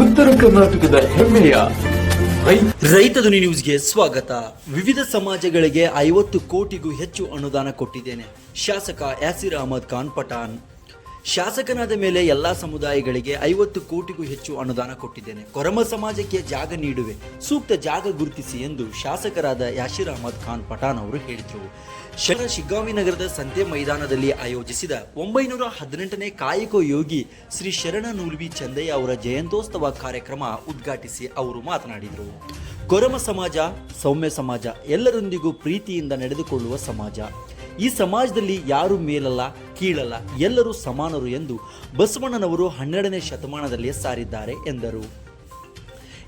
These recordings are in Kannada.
ಉತ್ತರ ಕರ್ನಾಟಕದ ಹೆಮ್ಮೆಯ ಧ್ವನಿ ನ್ಯೂಸ್ಗೆ ಸ್ವಾಗತ. ವಿವಿಧ ಸಮಾಜಗಳಿಗೆ ಐವತ್ತು ಕೋಟಿಗೂ ಹೆಚ್ಚು ಅನುದಾನ ಕೊಟ್ಟಿದ್ದೇನೆ. ಶಾಸಕ ಯಾಸಿರ್ ಅಹಮದ್ ಖಾನ್ ಪಠಾಣ್. ಶಾಸಕನಾದ ಮೇಲೆ ಎಲ್ಲ ಸಮುದಾಯಗಳಿಗೆ ಐವತ್ತು ಕೋಟಿಗೂ ಹೆಚ್ಚು ಅನುದಾನ ಕೊಟ್ಟಿದ್ದೇನೆ. ಕೊರಮ ಸಮಾಜಕ್ಕೆ ಜಾಗ ನೀಡುವೆ, ಸೂಕ್ತ ಜಾಗ ಗುರುತಿಸಿ ಎಂದು ಶಾಸಕರಾದ ಯಾಶಿರ್ ಅಹಮದ್ ಖಾನ್ ಪಠಾನ್ ಅವರು ಹೇಳಿದರು. ಶರ ಶಿಗ್ಗಾಂವಿ ನಗರದ ಸಂತೆ ಮೈದಾನದಲ್ಲಿ ಆಯೋಜಿಸಿದ ಒಂಬೈನೂರ ಹದಿನೆಂಟನೇ ಕಾಯಕ ಯೋಗಿ ಶ್ರೀ ಶರಣ ನೂಲ್ವಿ ಚಂದಯ್ಯ ಅವರ ಜಯಂತೋತ್ಸವ ಕಾರ್ಯಕ್ರಮ ಉದ್ಘಾಟಿಸಿ ಅವರು ಮಾತನಾಡಿದರು. ಕೊರಮ ಸಮಾಜ, ಸೌಮ್ಯ ಸಮಾಜ ಎಲ್ಲರೊಂದಿಗೂ ಪ್ರೀತಿಯಿಂದ ನಡೆದುಕೊಳ್ಳುವ ಸಮಾಜ. ಈ ಸಮಾಜದಲ್ಲಿ ಯಾರು ಮೇಲಲ್ಲ ಕೀಳಲ್ಲ. ಎಲ್ಲರೂ ಸಮಾನರು ಎಂದು ಬಸವಣ್ಣನವರು ಹನ್ನೆರಡನೇ ಶತಮಾನದಲ್ಲಿ ಸಾರಿದ್ದಾರೆ ಎಂದರು.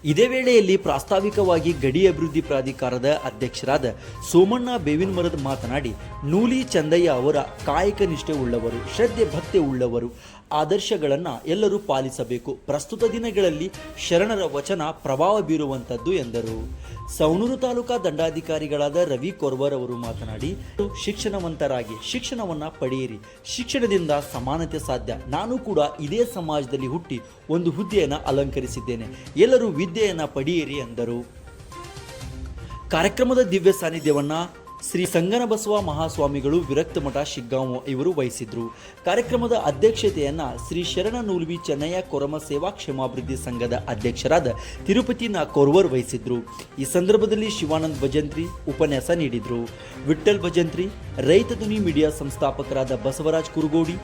ಇದೇ ವೇಳೆಯಲ್ಲಿ ಪ್ರಾಸ್ತಾವಿಕವಾಗಿ ಗಡಿ ಅಭಿವೃದ್ಧಿ ಪ್ರಾಧಿಕಾರದ ಅಧ್ಯಕ್ಷರಾದ ಸೋಮಣ್ಣ ಬೇವಿನಮರದ ಮಾತನಾಡಿ, ನೂಲಿ ಚಂದಯ್ಯ ಅವರ ಕಾಯಕ ನಿಷ್ಠೆ ಉಳ್ಳವರು ಶ್ರದ್ಧೆ ಭಕ್ತಿ ಉಳ್ಳವರು ಆದರ್ಶಗಳನ್ನು ಎಲ್ಲರೂ ಪಾಲಿಸಬೇಕು. ಪ್ರಸ್ತುತ ದಿನಗಳಲ್ಲಿ ಶರಣರ ವಚನ ಪ್ರಭಾವ ಬೀರುವಂಥದ್ದು ಎಂದರು. ಸವಣೂರು ತಾಲೂಕಾ ದಂಡಾಧಿಕಾರಿಗಳಾದ ರವಿ ಕೊರ್ವರ್ ಅವರು ಮಾತನಾಡಿ, ಶಿಕ್ಷಣವಂತರಾಗಿ ಶಿಕ್ಷಣವನ್ನು ಪಡೆಯಿರಿ. ಶಿಕ್ಷಣದಿಂದ ಸಮಾನತೆ ಸಾಧ್ಯ. ನಾನು ಕೂಡ ಇದೇ ಸಮಾಜದಲ್ಲಿ ಹುಟ್ಟಿ ಒಂದು ಹುದ್ದೆಯನ್ನು ಅಲಂಕರಿಸಿದ್ದೇನೆ. ಎಲ್ಲರೂ ವಿದ್ಯೆಯನ್ನು ಪಡೆಯಿರಿ ಎಂದರು. ಕಾರ್ಯಕ್ರಮದ ದಿವ್ಯ ಸಾನ್ನಿಧ್ಯವನ್ನ ಶ್ರೀ ಸಂಗನಬಸವ ಮಹಾಸ್ವಾಮಿಗಳು ವಿರಕ್ತ ಮಠ ಶಿಗ್ಗಾಂವ ಇವರು ವಹಿಸಿದ್ರು. ಕಾರ್ಯಕ್ರಮದ ಅಧ್ಯಕ್ಷತೆಯನ್ನ ಶ್ರೀ ಶರಣ ನೂಲ್ವಿ ಚೆನ್ನಯ್ಯ ಕೊರಮ ಸೇವಾ ಕ್ಷೇಮಾಭಿವೃದ್ಧಿ ಸಂಘದ ಅಧ್ಯಕ್ಷರಾದ ತಿರುಪತಿ ನಾ ಕೊರ್ವರ್ ವಹಿಸಿದ್ರು. ಈ ಸಂದರ್ಭದಲ್ಲಿ ಶಿವಾನಂದ್ ಭಜಂತ್ರಿ ಉಪನ್ಯಾಸ ನೀಡಿದ್ರು. ವಿಠಲ್ ಭಜಂತ್ರಿ, ರೈತ ಧ್ವನಿ ಮೀಡಿಯಾ ಸಂಸ್ಥಾಪಕರಾದ ಬಸವರಾಜ್ ಕುರುಗೋಡಿ,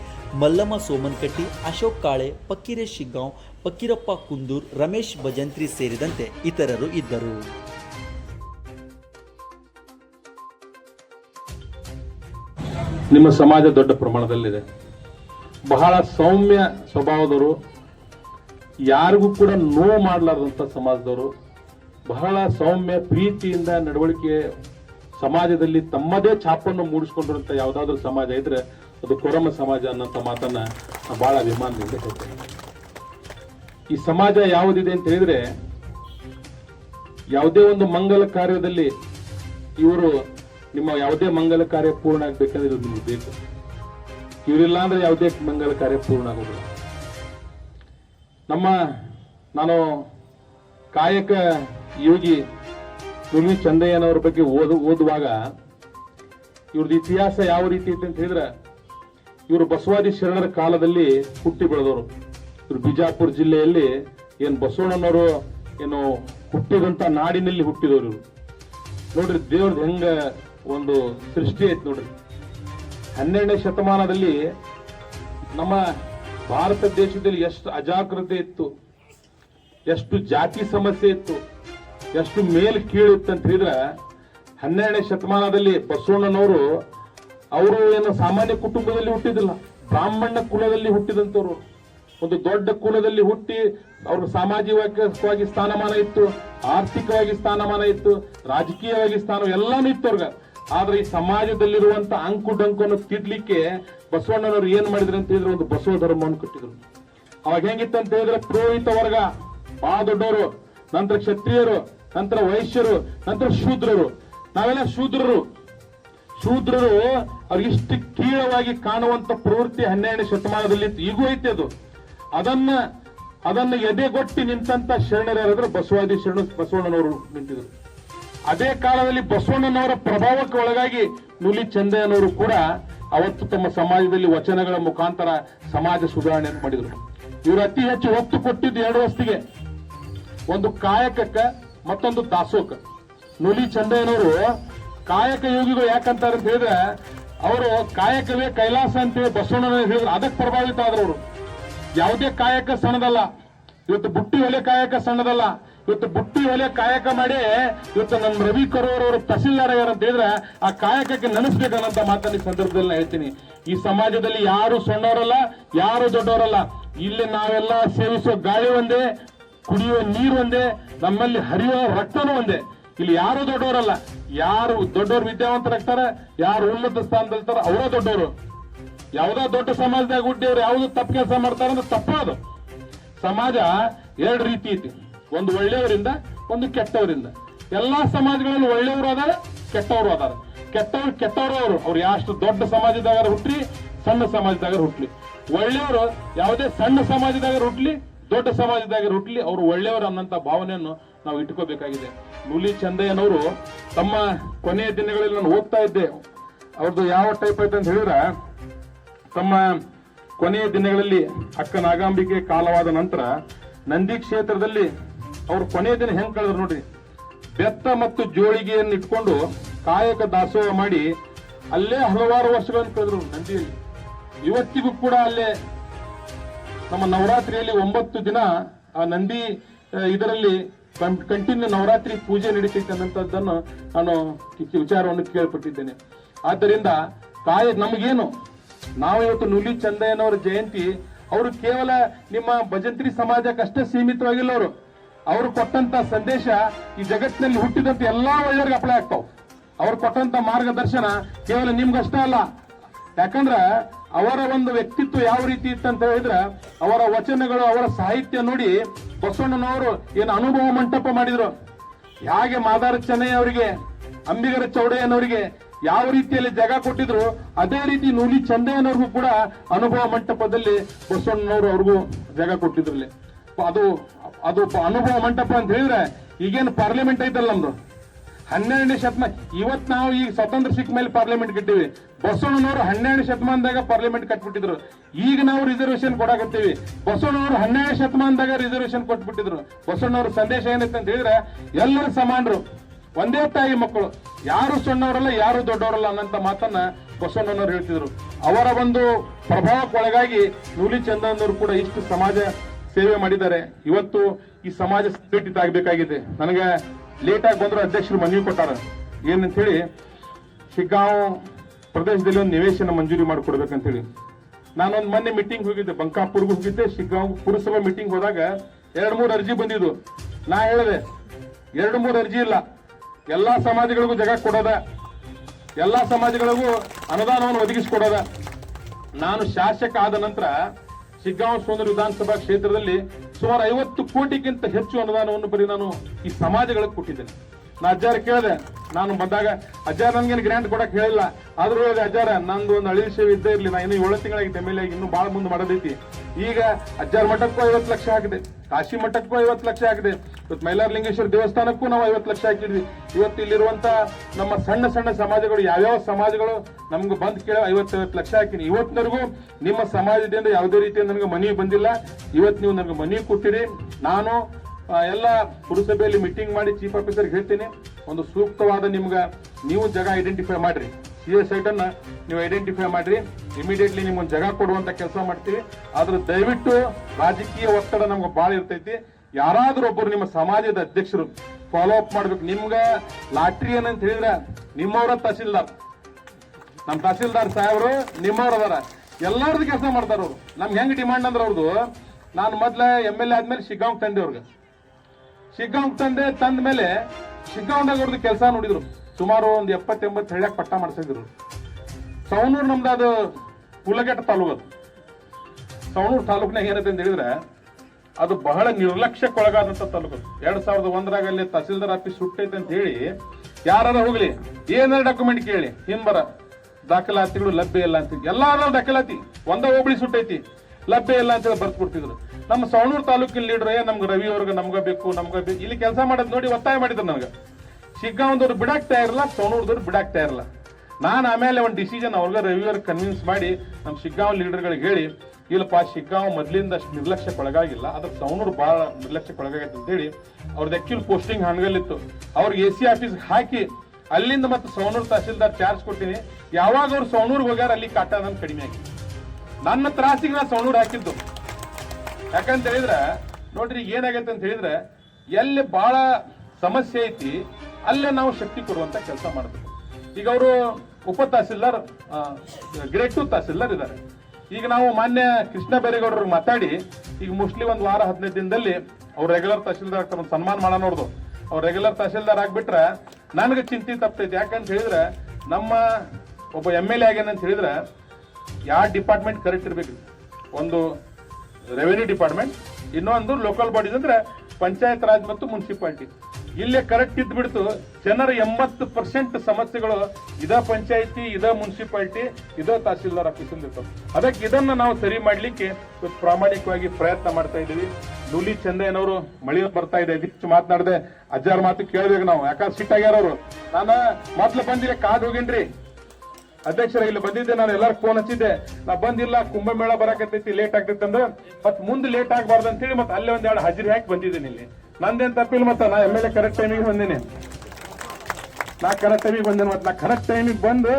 ಮಲ್ಲಮ್ಮ ಸೋಮನ್ಕಟ್ಟಿ, ಅಶೋಕ್ ಕಾಳೆ, ಪಕ್ಕಿರೇಶ್ ಶಿಗ್ಗಾಂವ್, ಪಕ್ಕೀರಪ್ಪ ಕುಂದೂರ್, ರಮೇಶ್ ಭಜಂತ್ರಿ ಸೇರಿದಂತೆ ಇತರರು ಇದ್ದರು. ನಿಮ್ಮ ಸಮಾಜ ದೊಡ್ಡ ಪ್ರಮಾಣದಲ್ಲಿದೆ. ಬಹಳ ಸೌಮ್ಯ ಸ್ವಭಾವದವರು, ಯಾರಿಗೂ ಕೂಡ ನೋವು ಮಾಡಲಾರ್ದಂಥ ಸಮಾಜದವರು, ಬಹಳ ಸೌಮ್ಯ ಪ್ರೀತಿಯಿಂದ ನಡವಳಿಕೆ ಸಮಾಜದಲ್ಲಿ ತಮ್ಮದೇ ಛಾಪನ್ನು ಮೂಡಿಸ್ಕೊಂಡಿರುವಂಥ ಯಾವುದಾದ್ರೂ ಸಮಾಜ ಇದ್ರೆ ಅದು ಕೊರಮ ಸಮಾಜ ಅನ್ನೋಂಥ ಮಾತನ್ನ ನಾನು ಬಹಳ ಅಭಿಮಾನದಿಂದ ಹೇಳ್ತೇನೆ. ಈ ಸಮಾಜ ಯಾವುದಿದೆ ಅಂತ ಹೇಳಿದ್ರೆ, ಯಾವುದೇ ಒಂದು ಮಂಗಲ ಕಾರ್ಯದಲ್ಲಿ ಇವರು ನಿಮ್ಮ ಯಾವುದೇ ಮಂಗಲ ಕಾರ್ಯ ಪೂರ್ಣ ಆಗ್ಬೇಕಂದ್ರೆ ಇದು ನಿಮ್ಗೆ ಬೇಕು. ಇವರಿಲ್ಲ ಅಂದ್ರೆ ಯಾವುದೇ ಮಂಗಲ ಕಾರ್ಯ ಪೂರ್ಣ ಆಗೋದಿಲ್ಲ. ನಮ್ಮ ನಾನು ಕಾಯಕ ಯೋಗಿ ನುಲಿ ಚಂದಯ್ಯನವರ ಬಗ್ಗೆ ಓದು, ಓದುವಾಗ ಇವ್ರದ್ದು ಇತಿಹಾಸ ಯಾವ ರೀತಿ ಐತೆ ಅಂತ ಹೇಳಿದ್ರೆ, ಇವರು ಬಸವಾದಿ ಶರಣರ ಕಾಲದಲ್ಲಿ ಹುಟ್ಟಿ ಬೆಳೆದವರು. ಇವರು ಬಿಜಾಪುರ ಜಿಲ್ಲೆಯಲ್ಲಿ ಏನು ಬಸವಣ್ಣನವರು ಏನು ಹುಟ್ಟಿದಂತ ನಾಡಿನಲ್ಲಿ ಹುಟ್ಟಿದವರು ನೋಡ್ರಿ ದೇವ್ರದ್ದು ಹೆಂಗ ಒಂದು ಸೃಷ್ಟಿ ಐತಿ ನೋಡ್ರಿ. ಹನ್ನೆರಡನೇ ಶತಮಾನದಲ್ಲಿ ನಮ್ಮ ಭಾರತ ದೇಶದಲ್ಲಿ ಎಷ್ಟು ಅಜಾಗ್ರತೆ ಇತ್ತು, ಎಷ್ಟು ಜಾತಿ ಸಮಸ್ಯೆ ಇತ್ತು, ಎಷ್ಟು ಮೇಲ್ ಕೀಳು ಇತ್ತು ಅಂತ ಹೇಳಿದ್ರೆ, ಹನ್ನೆರಡನೇ ಶತಮಾನದಲ್ಲಿ ಬಸವಣ್ಣನವರು ಅವರು ಏನು ಸಾಮಾನ್ಯ ಕುಟುಂಬದಲ್ಲಿ ಹುಟ್ಟಿದಿಲ್ಲ ಬ್ರಾಹ್ಮಣ ಕುಲದಲ್ಲಿ ಹುಟ್ಟಿದಂಥವ್ರು. ಒಂದು ದೊಡ್ಡ ಕುಲದಲ್ಲಿ ಹುಟ್ಟಿ ಅವ್ರ ಸಾಮಾಜಿಕವಾಗಿ ಸ್ಥಾನಮಾನ ಇತ್ತು, ಆರ್ಥಿಕವಾಗಿ ಸ್ಥಾನಮಾನ ಇತ್ತು, ರಾಜಕೀಯವಾಗಿ ಸ್ಥಾನ ಎಲ್ಲಾನು ಇತ್ತು ಅವ್ರಿಗೆ. ಆದ್ರೆ ಈ ಸಮಾಜದಲ್ಲಿರುವಂತ ಅಂಕು ಡಂಕನ್ನು ತಿಡ್ಲಿಕ್ಕೆ ಬಸವಣ್ಣನವರು ಏನ್ ಮಾಡಿದ್ರು ಅಂತ ಹೇಳಿದ್ರೆ ಒಂದು ಬಸವ ಧರ್ಮವನ್ನು ಕಟ್ಟಿದ್ರು. ಅವಾಗ ಹೆಂಗಿತ್ತು ಅಂತ ಹೇಳಿದ್ರೆ ಪುರೋಹಿತ ವರ್ಗ, ಬಹಳ ದೊಡ್ಡವರು, ನಂತರ ಕ್ಷತ್ರಿಯರು, ನಂತರ ವೈಶ್ಯರು, ನಂತರ ಶೂದ್ರರು. ನಾವೆಲ್ಲ ಶೂದ್ರರು. ಶೂದ್ರರು ಅವ್ರಿಗಿಷ್ಟು ಕೀಳವಾಗಿ ಕಾಣುವಂತ ಪ್ರವೃತ್ತಿ ಹನ್ನೆರಡನೇ ಶತಮಾನದಲ್ಲಿ ಇತ್ತು. ಈಗೂ ಐತೆ ಅದು. ಅದನ್ನ ಅದನ್ನ ಎದೆಗೊಟ್ಟಿ ನಿಂತ ಶರಣರಾದ್ರೆ ಬಸವಾದಿ ಶರಣ ಬಸವಣ್ಣನವರು ನಿಂತಿದ್ರು. ಅದೇ ಕಾಲದಲ್ಲಿ ಬಸವಣ್ಣನವರ ಪ್ರಭಾವಕ್ಕೆ ಒಳಗಾಗಿ ನುಲಿ ಚಂದಯ್ಯನವರು ಕೂಡ ಅವತ್ತು ತಮ್ಮ ಸಮಾಜದಲ್ಲಿ ವಚನಗಳ ಮುಖಾಂತರ ಸಮಾಜ ಸುಧಾರಣೆ ಮಾಡಿದರು. ಇವರು ಅತಿ ಹೆಚ್ಚು ಒತ್ತು ಕೊಟ್ಟಿದ್ದು ಎರಡು ವಸ್ತಿಗೆ. ಒಂದು ಕಾಯಕಕ್ಕ, ಮತ್ತೊಂದು ದಾಸೋಕ. ನುಲಿ ಚಂದಯ್ಯನವರು ಕಾಯಕ ಯೋಗಿಗಳು ಯಾಕಂತಾರೆ ಅಂತ ಹೇಳಿದ್ರೆ, ಅವರು ಕಾಯಕವೇ ಕೈಲಾಸ ಅಂತ ಹೇಳಿ ಬಸವಣ್ಣನ ಹೇಳಿದ್ರು. ಅದಕ್ಕೆ ಪ್ರಭಾವಿತ ಆದ್ರವರು ಯಾವುದೇ ಕಾಯಕ ಸಣ್ಣದಲ್ಲ. ಇವತ್ತು ಬುಟ್ಟಿ ಒಲೆ ಕಾಯಕ ಸಣ್ಣದಲ್ಲ. ಇವತ್ತು ಬುಟ್ಟಿ ಹೊಲೆ ಕಾಯಕ ಮಾಡಿ ಇವತ್ತು ನಮ್ಮ ರವಿ ಕರೋರ್ ಅವರು ತಹಸೀಲ್ದಾರ್ ಅಂತ ಹೇಳಿದ್ರೆ ಆ ಕಾಯಕಕ್ಕೆ ನೆನೆಸ್ಬೇಕನ್ನಂತ ಮಾತನ್ನ ಈ ಸಂದರ್ಭದಲ್ಲಿ ಹೇಳ್ತೀನಿ. ಈ ಸಮಾಜದಲ್ಲಿ ಯಾರು ಸಣ್ಣವರಲ್ಲ, ಯಾರು ದೊಡ್ಡವರಲ್ಲ, ಇಲ್ಲಿ ನಾವೆಲ್ಲ ಸೇವಿಸೋ ಗಾಳಿ ಒಂದೇ, ಕುಡಿಯುವ ನೀರು ಒಂದೇ, ನಮ್ಮಲ್ಲಿ ಹರಿಯುವ ರಕ್ತನೂ ಒಂದೇ. ಇಲ್ಲಿ ಯಾರು ದೊಡ್ಡವರಲ್ಲ, ಯಾರು ದೊಡ್ಡವರು ವಿದ್ಯಾವಂತರಾಗ್ತಾರೆ ಯಾರು ಉನ್ನತ ಸ್ಥಾನದಲ್ಲಿರ್ತಾರೆ ಅವರೇ ದೊಡ್ಡವರು. ಯಾವುದೋ ದೊಡ್ಡ ಸಮಾಜದಾಗ ಹುಟ್ಟಿಯವ್ರು ಯಾವುದು ತಪ್ಪು ಕೆಲಸ ಮಾಡ್ತಾರೆ ಅಂದ್ರೆ ತಪ್ಪೋದು ಸಮಾಜ ಎರಡು ರೀತಿ ಐತಿ. ಒಂದು ಒಳ್ಳೆಯವರಿಂದ, ಒಂದು ಕೆಟ್ಟವರಿಂದ. ಎಲ್ಲಾ ಸಮಾಜಗಳಲ್ಲಿ ಒಳ್ಳೆಯವರು ಅದಾರ, ಕೆಟ್ಟವರು ಅದಾರ. ಕೆಟ್ಟವ್ರು ಕೆಟ್ಟವರು ಅವರು. ಅವ್ರು ಎಷ್ಟು ದೊಡ್ಡ ಸಮಾಜದಾಗ ಹುಟ್ಲಿ, ಸಣ್ಣ ಸಮಾಜದಾಗ ಹುಟ್ಲಿ. ಒಳ್ಳೆಯವರು ಯಾವುದೇ ಸಣ್ಣ ಸಮಾಜದಾಗ ಹುಟ್ಲಿ, ದೊಡ್ಡ ಸಮಾಜದಾಗ ಹುಟ್ಲಿ, ಅವರು ಒಳ್ಳೆಯವರು ಅನ್ನೋಂಥ ಭಾವನೆಯನ್ನು ನಾವು ಇಟ್ಕೋಬೇಕಾಗಿದೆ. ನೂಲಿ ಚಂದಯ್ಯನವರು ತಮ್ಮ ಕೊನೆಯ ದಿನಗಳಲ್ಲಿ ನಾನು ಓದ್ತಾ ಇದ್ದೆ. ಅವ್ರದ್ದು ಯಾವ ಟೈಪ್ ಐತೆ ಅಂತ ಹೇಳಿದ್ರೆ, ತಮ್ಮ ಕೊನೆಯ ದಿನಗಳಲ್ಲಿ ಅಕ್ಕ ನಾಗಾಂಬಿಕೆ ಕಾಲವಾದ ನಂತರ ನಂದಿ ಕ್ಷೇತ್ರದಲ್ಲಿ ಅವ್ರ ಕೊನೆಯ ದಿನ ಹೆಂಗ್ ಕಳೆದ್ರು ನೋಡ್ರಿ. ಬೆತ್ತ ಮತ್ತು ಜೋಳಿಗೆಯನ್ನು ಇಟ್ಕೊಂಡು ಕಾಯಕ ದಾಸೋಹ ಮಾಡಿ ಅಲ್ಲೇ ಹಲವಾರು ವರ್ಷಗಳನ್ನು ಕಳೆದ್ರು ನಂದಿಯಲ್ಲಿ. ಇವತ್ತಿಗೂ ಕೂಡ ಅಲ್ಲೇ ನಮ್ಮ ನವರಾತ್ರಿಯಲ್ಲಿ ಒಂಬತ್ತು ದಿನ ಆ ನಂದಿ ಇದರಲ್ಲಿ ಕಂಟಿನ್ಯೂ ನವರಾತ್ರಿ ಪೂಜೆ ನಡೀತೈತೆ ಅನ್ನೋಂಥದ್ದನ್ನು ನಾನು ವಿಚಾರವನ್ನು ಕೇಳ್ಪಟ್ಟಿದ್ದೇನೆ. ಆದ್ದರಿಂದ ಕಾಯ ನಮಗೇನು ನಾವು ಇವತ್ತು ನುಲಿ ಚಂದಯ್ಯನವರ ಜಯಂತಿ, ಅವರು ಕೇವಲ ನಿಮ್ಮ ಭಜಂತ್ರಿ ಸಮಾಜಕ್ಕಷ್ಟೇ ಸೀಮಿತವಾಗಿಲ್ಲ ಅವರು. ಅವರು ಕೊಟ್ಟಂತ ಸಂದೇಶ ಈ ಜಗತ್ತಿನಲ್ಲಿ ಹುಟ್ಟಿದಂತ ಎಲ್ಲಾ ಒಳ್ಳೆಯವ್ರಿಗೆ ಅಪ್ಲೈ ಆಗ್ತಾವ. ಅವ್ರು ಕೊಟ್ಟಂತ ಮಾರ್ಗದರ್ಶನ ಕೇವಲ ನಿಮ್ಗಷ್ಟೇ ಅಲ್ಲ. ಯಾಕಂದ್ರ ಅವರ ಒಂದು ವ್ಯಕ್ತಿತ್ವ ಯಾವ ರೀತಿ ಇತ್ತಂತ ಹೇಳಿದ್ರೆ ಅವರ ವಚನಗಳು, ಅವರ ಸಾಹಿತ್ಯ ನೋಡಿ ಬಸವಣ್ಣನವರು ಏನು ಅನುಭವ ಮಂಟಪ ಮಾಡಿದ್ರು. ಹೇಗೆ ಮಾದಾರ ಚೆನ್ನಯ್ಯ ಅವರಿಗೆ, ಅಂಬಿಗರ ಚೌಡಯ್ಯನವರಿಗೆ ಯಾವ ರೀತಿಯಲ್ಲಿ ಜಾಗ ಕೊಟ್ಟಿದ್ರು, ಅದೇ ರೀತಿ ನೂಲಿ ಚಂದಯ್ಯನವ್ರಿಗೂ ಕೂಡ ಅನುಭವ ಮಂಟಪದಲ್ಲಿ ಬಸವಣ್ಣನವರು ಅವ್ರಿಗೂ ಜಾಗ ಕೊಟ್ಟಿದ್ರಲ್ಲಿ. ಅದು ಅದು ಅನುಭವ ಮಂಟಪ ಅಂತ ಹೇಳಿದ್ರೆ ಈಗೇನು ಪಾರ್ಲಿಮೆಂಟ್ ಐತಲ್ಲ ನಮ್ದು. ಹನ್ನೆರಡನೇ ಶತಮಾನ ಇವತ್ ನಾವು ಈಗ ಸ್ವತಂತ್ರ ಸಿಕ್ಕ ಮೇಲೆ ಪಾರ್ಲಿಮೆಂಟ್ ಕಟ್ಟಿವಿ ಬಸವಣ್ಣನವರು ಹನ್ನೆರಡು ಶತಮಾನದಾಗ ಪಾರ್ಲಿಮೆಂಟ್ ಕಟ್ಬಿಟ್ಟಿದ್ರು. ಈಗ ನಾವು ರಿಸರ್ವೇಶನ್ ಕೊಡಾಕತ್ತೀವಿ. ಬಸವಣ್ಣನವರು ಹನ್ನೆರಡು ಶತಮಾನದಾಗ ರಿಸರ್ವೇಶನ್ ಕೊಟ್ಬಿಟ್ಟಿದ್ರು. ಬಸವಣ್ಣವ್ರ ಸಂದೇಶ ಏನೈತೆ ಅಂತ ಹೇಳಿದ್ರೆ, ಎಲ್ಲರೂ ಸಮಾನರು. ಒಂದೇ ತಾಯಿ ಮಕ್ಕಳು. ಯಾರು ಸಣ್ಣವರಲ್ಲ, ಯಾರು ದೊಡ್ಡವರಲ್ಲ ಅನ್ನಂತ ಮಾತನ್ನ ಬಸವಣ್ಣನವರು ಹೇಳ್ತಿದ್ರು. ಅವರ ಒಂದು ಪ್ರಭಾವಕ್ಕೊಳಗಾಗಿ ನೂಲಿ ಚಂದನವರು ಕೂಡ ಇಷ್ಟು ಸಮಾಜ ಸೇವೆ ಮಾಡಿದ್ದಾರೆ. ಇವತ್ತು ಈ ಸಮಾಜ ಸಂಘಟಿತ ಆಗಬೇಕಾಗಿದೆ. ನನಗೆ ಲೇಟಾಗಿ ಬಂದ್ರು ಅಧ್ಯಕ್ಷರು ಮನವಿ ಕೊಟ್ಟಾರ. ಏನಂತ ಹೇಳಿ ಶಿಗ್ಗಾಂವ್ ಪ್ರದೇಶದಲ್ಲಿ ಒಂದು ನಿವೇಶನ ಮಂಜೂರಿ ಮಾಡಿಕೊಡ್ಬೇಕಂತ ಹೇಳಿ ನಾನೊಂದು ಮೊನ್ನೆ ಮೀಟಿಂಗ್ ಹೋಗಿದ್ದೆ, ಬಂಕಾಪುರ್ಗೂ ಹೋಗಿದ್ದೆ. ಶಿಗ್ಗಾಂವ್ ಪುರಸಭಾ ಮೀಟಿಂಗ್ ಹೋದಾಗ ಎರಡು ಮೂರು ಅರ್ಜಿ ಬಂದಿದ್ದು. ನಾ ಹೇಳಿದೆ, ಎರಡು ಮೂರು ಅರ್ಜಿ ಇಲ್ಲ. ಎಲ್ಲಾ ಸಮಾಜಗಳಿಗೂ ಜಗ ಕೊಡೋದ. ಎಲ್ಲಾ ಸಮಾಜಗಳಿಗೂ ಅನುದಾನವನ್ನು ಒದಗಿಸಿಕೊಡೋದ. ನಾನು ಶಾಸಕ ಆದ ನಂತರ ಶಿಗ್ಗಾಂವ್ ಸೋದರ ವಿಧಾನಸಭಾ ಕ್ಷೇತ್ರದಲ್ಲಿ ಸುಮಾರು ಐವತ್ತು ಕೋಟಿಗಿಂತ ಹೆಚ್ಚು ಅನುದಾನವನ್ನು ಬರೀ ನಾನು ಈ ಸಮಾಜಗಳಿಗೆ ಕೊಟ್ಟಿದ್ದೇನೆ. ನಾ ಅಜ್ಜಾರ ಕೇಳಿದೆ, ನಾನು ಬಂದಾಗ ಅಜ್ಜಾರ ನನ್ಗೇನು ಗ್ರಾಂಟ್ ಕೊಡಕ್ ಹೇಳಿಲ್ಲ. ಆದ್ರೂ ಹೇಳಿದೆ, ಅಜ್ಜಾರ, ನಂದು ಒಂದು ಅಳಿಲ್ ಸೇವೆ ಇದ್ದೇ ಇರ್ಲಿ ನಾ ಇನ್ನು ಏಳು ತಿಂಗಳಾಗಿತ್ತು ಎಂ ಎಲ್ ಎ ಇನ್ನೂ ಭಾಳ ಮುಂದೆ ಮಾಡೋದೈತಿ. ಈಗ ಅಜ್ಜಾರ ಮಠಕ್ಕೂ ಐವತ್ತು ಲಕ್ಷ ಹಾಕಿದೆ. ಕಾಶಿ ಮಠಕ್ಕೂ ಐವತ್ತು ಲಕ್ಷ ಹಾಕಿದೆ. ಇವತ್ತು ಮೈಲಾರಲಿಂಗೇಶ್ವರ ದೇವಸ್ಥಾನಕ್ಕೂ ನಾವು ಐವತ್ತು ಲಕ್ಷ ಹಾಕಿದ್ವಿ. ಇವತ್ತು ಇಲ್ಲಿರುವಂತ ನಮ್ಮ ಸಣ್ಣ ಸಣ್ಣ ಸಮಾಜಗಳು, ಯಾವ್ಯಾವ ಸಮಾಜಗಳು ನಮ್ಗೆ ಬಂದ್ ಕೇಳ ಐವತ್ತೈವತ್ತು ಲಕ್ಷ ಹಾಕಿನಿ. ಇವತ್ತಿನವರೆಗೂ ನಿಮ್ಮ ಸಮಾಜದಿಂದ ಯಾವುದೇ ರೀತಿಯಿಂದ ನನಗೆ ಮನವಿ ಬಂದಿಲ್ಲ. ಇವತ್ತು ನೀವು ನನಗೆ ಮನವಿ ಕೊಟ್ಟಿರಿ. ನಾನು ಎಲ್ಲ ಪುರಸಭೆಯಲ್ಲಿ ಮೀಟಿಂಗ್ ಮಾಡಿ ಚೀಫ್ ಆಫೀಸರ್ ಹೇಳ್ತೀನಿ, ಒಂದು ಸೂಕ್ತವಾದ ನಿಮ್ಗೆ, ನೀವು ಜಾಗ ಐಡೆಂಟಿಫೈ ಮಾಡ್ರಿ. ಸಿ ಎಸ್ ಅನ್ನ ನೀವು ಐಡೆಂಟಿಫೈ ಮಾಡ್ರಿ. ಇಮಿಡಿಯೇಟ್ಲಿ ನಿಮ್ಗೊಂದು ಜಾಗ ಕೊಡುವಂತ ಕೆಲಸ ಮಾಡ್ತೀವಿ. ಆದ್ರೆ ದಯವಿಟ್ಟು ರಾಜಕೀಯ ಒತ್ತಡ ನಮ್ಗೆ ಭಾಳ ಇರ್ತೈತಿ. ಯಾರಾದ್ರೂ ಒಬ್ಬರು ನಿಮ್ಮ ಸಮಾಜದ ಅಧ್ಯಕ್ಷರು ಫಾಲೋ ಅಪ್ ಮಾಡ್ಬೇಕು. ನಿಮ್ಗೆ ಲಾಟ್ರಿ ಏನಂತ ಹೇಳಿದ್ರೆ, ನಿಮ್ಮವರ ತಹಸೀಲ್ದಾರ್. ನಮ್ಮ ತಹಸೀಲ್ದಾರ್ ಸಾಹೇಬರು ನಿಮ್ಮವ್ರ ಅದಾರ. ಎಲ್ಲಾರ್ದು ಕೆಲಸ ಮಾಡ್ತಾರ ಅವ್ರು. ನಮ್ಗೆ ಹೆಂಗ್ ಡಿಮಾಂಡ್ ಅಂದ್ರೆ ಅವ್ರದ್ದು ನಾನು ಮೊದ್ಲ ಎಂ ಎಲ್ ಎ ಆದ್ಮೇಲೆ ಶಿಗ್ಗಾಂವ್ ತಂದೆ ಅವ್ರಿಗೆ. ಶಿಗ್ಗಾಂವ್ ತಂದೆ ತಂದ ಮೇಲೆ ಶಿಗ್ಗಾಂಗ್ದಾಗ ಅವ್ರದ್ದು ಕೆಲಸ ನೋಡಿದ್ರು. ಸುಮಾರು ಒಂದು ಎಪ್ಪತ್ತು ಹಳ್ಳಿಯಾಗ ಪಟ್ಟ ಮಾಡಿಸಿದ್ರು. ಸವಣೂರು ನಮ್ದು ಅದು ಹುಲಗೆಟ್ಟ ತಾಲೂಕು ಅದು. ಸವಣೂರು ತಾಲೂಕ್ನಾಗ ಏನೈತೆ ಅಂತ ಹೇಳಿದ್ರೆ ಅದು ಬಹಳ ನಿರ್ಲಕ್ಷ್ಯಕ್ಕೊಳಗಾದಂತ ತಾಲೂಕು. ಎರಡ್ ಸಾವಿರದ ಒಂದರಾಗ ಅಲ್ಲಿ ತಹಸೀಲ್ದಾರ್ ಆಫೀಸ್ ಸುಟ್ಟೈತೆ ಅಂತ ಹೇಳಿ ಯಾರು ಹೋಗ್ಲಿ, ಏನಾರ ಡಾಕ್ಯುಮೆಂಟ್ ಕೇಳಿ, ಹಿಂಬರ. ದಾಖಲಾತಿಗಳು ಲಭ್ಯ ಇಲ್ಲ ಅಂತ ಎಲ್ಲಾರ ದಾಖಲಾತಿ, ಒಂದ ಹೋಬಳಿ ಸುಟ್ಟೈತಿ. ಲಭ್ಯ ಇಲ್ಲ ಅಂತ ಹೇಳಿ ಬರ್ತ್ ಕೊಡ್ತಿದ್ರು. ನಮ್ಮ ಸವಣೂರು ತಾಲೂಕಿನ ಲೀಡರ್, ನಮ್ಗೆ ರವಿ ಅವ್ರಿಗೆ ನಮ್ಗ ಬೇಕು, ನಮ್ಗೆ ಬೇಕು. ಇಲ್ಲಿ ಕೆಲಸ ಮಾಡೋದು ನೋಡಿ ಒತ್ತಾಯ ಮಾಡಿದ್ರು ನನಗೆ. ಶಿಗ್ಗಾಂವ್ದವ್ರು ಬಿಡಾಕ್ತಾ ಇರಲ್ಲ, ಸವಣೂರ್ದವ್ರು ಬಿಡಾಕ್ ಇರಲ್ಲ. ನಾನು ಆಮೇಲೆ ಒಂದು ಡಿಸಿಷನ್ ಅವ್ರಿಗೆ ರವಿ ಅವ್ರಿಗೆ ಕನ್ವಿನ್ಸ್ ಮಾಡಿ ನಮ್ಮ ಶಿಗ್ಗಾಂವ್ ಲೀಡರ್ಗಳಿಗೆ ಹೇಳಿ, ಇಲ್ಲಪ್ಪ ಮೊದ್ಲಿಂದ ಅಷ್ಟು ನಿರ್ಲಕ್ಷ್ಯಕ್ಕೆ ಒಳಗಾಗಿಲ್ಲ ಅದ್ರ ಸೌನೂರು ಬಹಳ ನಿರ್ಲಕ್ಷ್ಯಕ್ಕೆ ಒಳಗಾಗೈತೆ ಅಂತ ಹೇಳಿ ಅವ್ರದ್ದು ಆ್ಯಕ್ಚುಲ್ ಪೋಸ್ಟಿಂಗ್ ಹಣಗಲ್ಲಿತ್ತು ಅವ್ರಿಗೆ ಎ ಸಿ ಆಫೀಸ್ಗೆ ಹಾಕಿ, ಅಲ್ಲಿಂದ ಮತ್ತು ಸವಣೂರು ತಹಸೀಲ್ದಾರ್ ಚಾರ್ಜ್ ಕೊಟ್ಟಿನಿ. ಯಾವಾಗ ಅವ್ರು ಸೌನೂರ್ಗೆ ಹೋಗ್ಯಾರ ಅಲ್ಲಿ ಕಾಟ ನನ್ನ ಕಡಿಮೆ ಆಗಿ. ನನ್ನ ತ್ರಾಸಿಗೆ ನಾನು ಸವಣೂರು ಹಾಕಿದ್ದು. ಯಾಕಂತ ಹೇಳಿದ್ರೆ, ನೋಡ್ರಿ ಏನಾಗೈತೆ ಅಂತ ಹೇಳಿದ್ರೆ, ಎಲ್ಲಿ ಬಹಳ ಸಮಸ್ಯೆ ಐತಿ, ಅಲ್ಲೇ ನಾವು ಶಕ್ತಿ ಕೊಡುವಂತ ಕೆಲಸ ಮಾಡಬೇಕು. ಈಗ ಅವರು ಉಪ ತಹಸೀಲ್ದಾರ್ ಗ್ರೇಟ್ ಟು ತಹಸೀಲ್ದಾರ್ ಇದ್ದಾರೆ ಈಗ ನಾವು ಮಾನ್ಯ ಕೃಷ್ಣ ಬೈರೇಗೌಡರು ಮಾತಾಡಿ, ಈಗ ಮೋಸ್ಟ್ಲಿ ಒಂದು ವಾರ, ಹದಿನೈದು ದಿನದಲ್ಲಿ ಅವ್ರು ರೆಗ್ಯುಲರ್ ತಹಸೀಲ್ದಾರ್ ಆಗ್ತಾರೆ ಒಂದು ಸನ್ಮಾನ ಮಾಡೋಣ ನೋಡ್ದು. ಅವ್ರು ರೆಗ್ಯುಲರ್ ತಹಸೀಲ್ದಾರ್ ಆಗ್ಬಿಟ್ರೆ ನನಗೆ ಚಿಂತೆ ತಪ್ತೈತಿ. ಯಾಕಂತ ಹೇಳಿದ್ರೆ, ನಮ್ಮ ಒಬ್ಬ ಎಂ ಎಲ್ ಎ ಆಗ್ಯಾನಂತ ಹೇಳಿದ್ರೆ ಯಾವ ಡಿಪಾರ್ಟ್ಮೆಂಟ್ ಕರೆಕ್ಟ್ ಇರ್ಬೇಕು? ಒಂದು ರೆವೆನ್ಯೂ ಡಿಪಾರ್ಟ್ಮೆಂಟ್ ಇನ್ನೊಂದು ಲೋಕಲ್ ಬಾಡೀಸ್ ಅಂದ್ರೆ ಪಂಚಾಯತ್ ರಾಜ್ ಮತ್ತು ಮುನ್ಸಿಪಾಲಿಟಿ ಇಲ್ಲೇ ಕರೆಕ್ಟ್ ಇದ್ದು ಬಿಡ್ತು. ಜನರ ಎಂಬತ್ತು ಪರ್ಸೆಂಟ್ ಸಮಸ್ಯೆಗಳು ಇದ ಪಂಚಾಯತಿ, ಇದ ಮುನ್ಸಿಪಾಲಿಟಿ ಇದ ತಹಸೀಲ್ದಾರ್ ಆಫೀಸಲ್ಲಿ ಇರ್ತವೆ. ಅದಕ್ಕೆ ಇದನ್ನ ನಾವು ಸರಿ ಮಾಡ್ಲಿಕ್ಕೆ ಪ್ರಾಮಾಣಿಕವಾಗಿ ಪ್ರಯತ್ನ ಮಾಡ್ತಾ ಇದ್ದೀವಿ. ಲೂಲಿ ಚಂದಯ್ಯನವರು ಮಳೆ ಬರ್ತಾ ಇದೆ, ಹೆಚ್ಚು ಮಾತನಾಡದೆ. ಅಜ್ಜಾರ ಮಾತು ಕೇಳ್ಬೇಕು ನಾವು. ಯಾಕಂದ್ರೆ ಸಿಟ್ ಆಗ್ಯಾರ ಅವರು ನಾನು ಮೊದ್ಲು ಬಂದಿಲ್ಲ ಕಾದ್ ಹೋಗಿನ್ರಿ. ಅಧ್ಯಕ್ಷರ, ಇಲ್ಲಿ ಬಂದಿದ್ದೆ ನಾನು ಎಲ್ಲಾರು ಫೋನ್ ಹಚ್ಚಿದ್ದೆ. ನಾ ಬಂದಿಲ್ಲ, ಕುಂಭಮೇಳ ಬರಕತ್ತೈತಿ ಲೇಟ್ ಆಗ್ತೈತಿ ಅಂದ್ರೆ ಮತ್ ಮುಂದೆ ಲೇಟ್ ಆಗಬಾರ್ದು ಅಂತೇಳಿ ಮತ್ತೆ ಅಲ್ಲೇ ಒಂದೆರಡು ಹಾಜರಿ ಹಾಕಿ ಬಂದಿದ್ದೀನಿ ಇಲ್ಲಿ. ನಂದೇನ್ ತಪ್ಪಿಲ್ಲ ಮತ್ತೆ, ನಾ ಎಂ ಎಲ್ ಎ ಕರೆಕ್ಟ್ ಟೈಮಿಗೆ ಬಂದೇನೆ. ನಾ ಕರೆಕ್ಟ್ ಟೈಮಿಗೆ ಬಂದೇನೆ ಮತ್ತೆ ನಾ ಕರೆಕ್ಟ್ ಟೈಮಿಗೆ ಬಂದು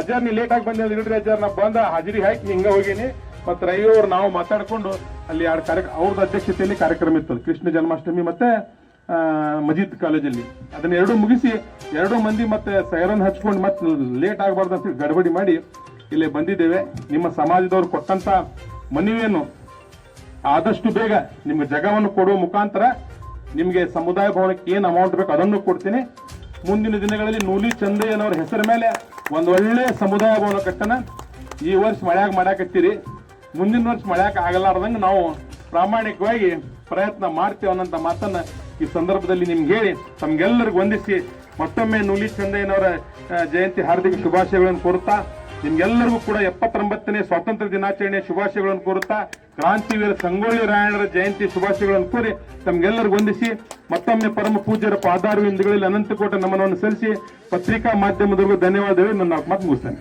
ಅಜ್ಜಾರ್ ನೀ ಲೇಟ್ ಆಗಿ ಬಂದೆ ಇಲ್ರಿ ಅಜ್ಜಾರ್, ನಾ ಬಂದ ಹಾಜರಿ ಹಾಕಿ ಹಿಂಗ ಹೋಗಿನಿ. ಮತ್ತೆ ರವಿ ಅವ್ರು ನಾವು ಮಾತಾಡ್ಕೊಂಡು ಅಲ್ಲಿ ಎರಡು ಕಾರ್ಯ ಅವ್ರದ್ದು ಅಧ್ಯಕ್ಷತೆಯಲ್ಲಿ ಕಾರ್ಯಕ್ರಮ ಇತ್ತು. ಕೃಷ್ಣ ಜನ್ಮಾಷ್ಟಮಿ ಮತ್ತೆ ಮಜೀದ್ ಕಾಲೇಜಲ್ಲಿ. ಅದನ್ನ ಎರಡು ಮುಗಿಸಿ ಎರಡು ಮಂದಿ ಮತ್ತೆ ಸೈರನ್ ಹಚ್ಕೊಂಡು ಮತ್ತೆ ಲೇಟ್ ಆಗಬಾರ್ದು ಅಂತ ಗಡಬಡಿ ಮಾಡಿ ಇಲ್ಲಿ ಬಂದಿದ್ದೇವೆ. ನಿಮ್ಮ ಸಮಾಜದವ್ರು ಕೊಟ್ಟಂತ ಮನವಿಯನ್ನು ಆದಷ್ಟು ಬೇಗ ನಿಮ್ಗೆ ಜಗವನ್ನು ಕೊಡುವ ಮುಖಾಂತರ ನಿಮಗೆ ಸಮುದಾಯ ಭವನಕ್ಕೆ ಏನು ಅಮೌಂಟ್ ಬೇಕು ಅದನ್ನು ಕೊಡ್ತೀನಿ. ಮುಂದಿನ ದಿನಗಳಲ್ಲಿ ನೂಲಿ ಚಂದಯ್ಯನವರ ಹೆಸರ ಮೇಲೆ ಒಂದು ಒಳ್ಳೆ ಸಮುದಾಯ ಭವನ ಕಟ್ಟನ ಈ ವರ್ಷ ಮಳೆಯಾಗ ಮಾಡಾಕತ್ತೀರಿ ಮುಂದಿನ ವರ್ಷ ಮಳೆಯಾಕ ಆಗಲಾರ್ದಂಗೆ ನಾವು ಪ್ರಾಮಾಣಿಕವಾಗಿ ಪ್ರಯತ್ನ ಮಾಡ್ತೇವೆ ಅನ್ನೋಂಥ ಮಾತನ್ನ ಈ ಸಂದರ್ಭದಲ್ಲಿ ನಿಮ್ಗೆ ಹೇಳಿ, ತಮ್ಗೆಲ್ಲರಿಗೂ ವಂದಿಸಿ, ಮತ್ತೊಮ್ಮೆ ನೂಲಿ ಚಂದಯ್ಯನವರ ಜಯಂತಿ ಹಾರ್ದಿಕ ಶುಭಾಶಯಗಳನ್ನು ಕೋರುತ್ತಾ, ನಿಮ್ಗೆಲ್ಲರಿಗೂ ಕೂಡ ಎಪ್ಪತ್ತೊಂಬತ್ತನೇ ಸ್ವಾತಂತ್ರ್ಯ ದಿನಾಚರಣೆಯ ಶುಭಾಶಯಗಳನ್ನು ಕೋರುತ್ತಾ ಕ್ರಾಂತಿವೀರ ಸಂಗೊಳ್ಳಿ ರಾಯಣ್ಣರ ಜಯಂತಿ ಶುಭಾಶಯಗಳನ್ನು ಕೋರಿ ತಮ್ಗೆಲ್ಲರಿಗೂ ವಂದಿಸಿ, ಮತ್ತೊಮ್ಮೆ ಪರಮ ಪೂಜ್ಯರ ಪಾದಾರು ಹಿಂದುಗಳಲ್ಲಿ ಅನಂತಕೋಟ ನಮನವನ್ನು ಸಲ್ಲಿಸಿ, ಪತ್ರಿಕಾ ಮಾಧ್ಯಮದವರೆಗೂ ಧನ್ಯವಾದಗಳು. ನನ್ನ ಮಾತು ಮುಗಿಸ್ತೇನೆ.